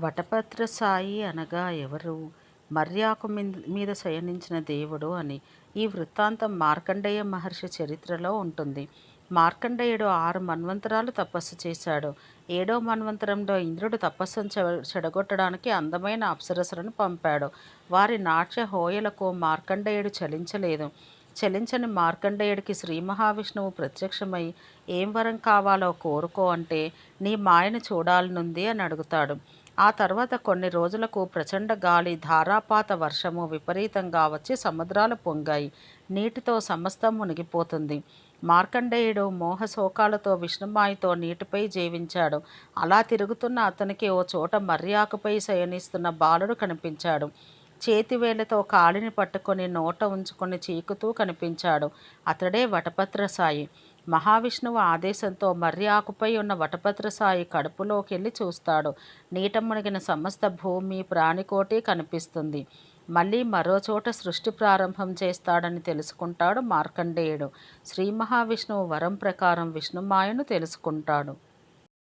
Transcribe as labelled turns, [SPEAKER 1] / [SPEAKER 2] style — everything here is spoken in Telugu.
[SPEAKER 1] వటపత్ర సాయి అనగా ఎవరు? మర్యాకు మీద శయనించిన దేవుడు అని. ఈ వృత్తాంతం మార్కండేయ మహర్షి చరిత్రలో ఉంటుంది. మార్కండేయుడు ఆరు మన్వంతరాలు తపస్సు చేశాడు. ఏడో మన్వంతరంలో ఇంద్రుడు తపస్సును చెడగొట్టడానికి అందమైన అప్సరసులను పంపాడు. వారి నాట్య హోయలకు మార్కండేయుడు చలించలేదు. చలించని మార్కండేయుడికి శ్రీ మహావిష్ణువు ప్రత్యక్షమై ఏం వరం కావాలో కోరుకో అంటే నీ మాయను చూడాలనుంది అని అడుగుతాడు. ఆ తర్వాత కొన్ని రోజులకు ప్రచండ గాలి ధారాపాత వర్షము విపరీతంగా వచ్చి సముద్రాలు పొంగాయి. నీటితో సమస్తం మునిగిపోతుంది. మార్కండేయుడు మోహశోకాలతో విష్ణుమాయితో నీటిపై జీవించాడు. అలా తిరుగుతున్న అతనికి ఓ చోట మర్యాకుపై శయనిస్తున్న బాలుడు కనిపించాడు. చేతివేళ్ళతో కాలిని పట్టుకొని నోట ఉంచుకొని చీకుతూ కనిపించాడు. అతడే వటపత్రసాయి. మహావిష్ణువు ఆదేశంతో మర్రి ఆకుపై ఉన్న వటపత్రసాయి కడుపులోకెళ్ళి చూస్తాడు. నీట మునిగిన సమస్త భూమి ప్రాణికోటి కనిపిస్తుంది. మళ్ళీ మరోచోట సృష్టి ప్రారంభం చేస్తాడని తెలుసుకుంటాడు మార్కండేయుడు. శ్రీ మహావిష్ణువు వరం ప్రకారం విష్ణుమాయను తెలుసుకుంటాడు.